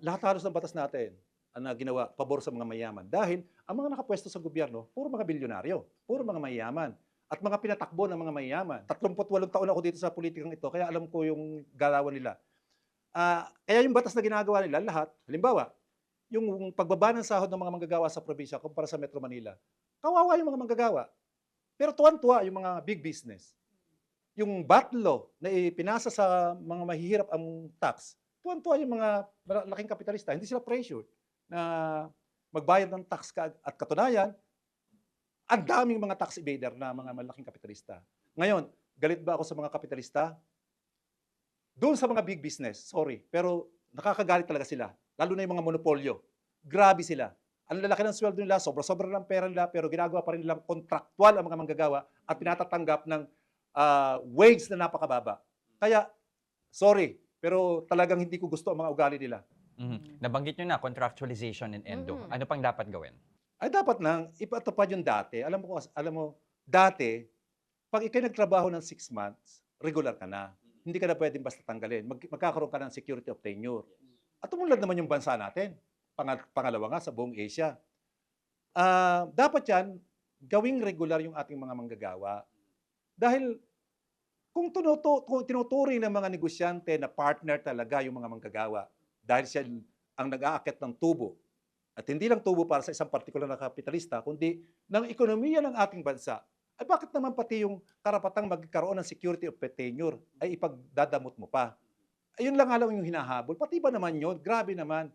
lahat halos ng batas natin ang na ginawa pabor sa mga mayaman. Dahil ang mga nakapwesto sa gobyerno, puro mga bilyonaryo, puro mga mayaman. At mga pinatakbo ng mga mayaman. 38 taon ako dito sa politikang ito, kaya alam ko yung galawan nila. Ah, kaya yung batas na ginagawa nila, lahat, halimbawa, yung pagbaba ng sahod ng mga manggagawa sa probinsya kumpara sa Metro Manila, kawawa yung mga manggagawa. Pero tuwan-tuwa yung mga big business. Yung VAT law na ipinasa sa mga mahihirap ang tax, tuwan-tuwa yung mga laking kapitalista. Hindi sila pressured na magbayad ng tax ka at katunayan, ang daming mga tax evader na mga malaking kapitalista. Ngayon, galit ba ako sa mga kapitalista? Doon sa mga big business, sorry, pero nakakagalit talaga sila. Lalo na yung mga monopolyo. Grabe sila. Ang lalaki ng sweldo nila, sobra-sobra ng pera nila, pero ginagawa pa rin nilang kontraktual ang mga manggagawa at pinatatanggap ng ah, wage na napakababa. Kaya, sorry, pero talagang hindi ko gusto ang mga ugali nila. Mhm. Nabanggit nyo na, contractualization and endo. Mhm. Ano pang dapat gawin? ay dapat nang ipatupad yung dati. Alam mo, alam mo, dati, pag ikay nagtrabaho ng six months, regular ka na. Hindi ka na pwedeng basta tanggalin. Mag, magkakaroon ka ng security of tenure. At umunlad naman yung bansa natin. Pang, pangalawa nga sa buong Asia. Ah, dapat yan, gawing regular yung ating mga manggagawa. Dahil kung, tinutu- kung tinuturing ng mga negosyante na partner talaga yung mga manggagawa, dahil siya ang nag-aakit ng tubo, at hindi lang tubo para sa isang partikular na kapitalista, kundi ng ekonomiya ng ating bansa, ay bakit naman pati yung karapatang magkaroon ng security of tenure ay ipagdadamot mo pa? Ayun lang alam yung hinahabol. Pati ba naman yun? Grabe naman.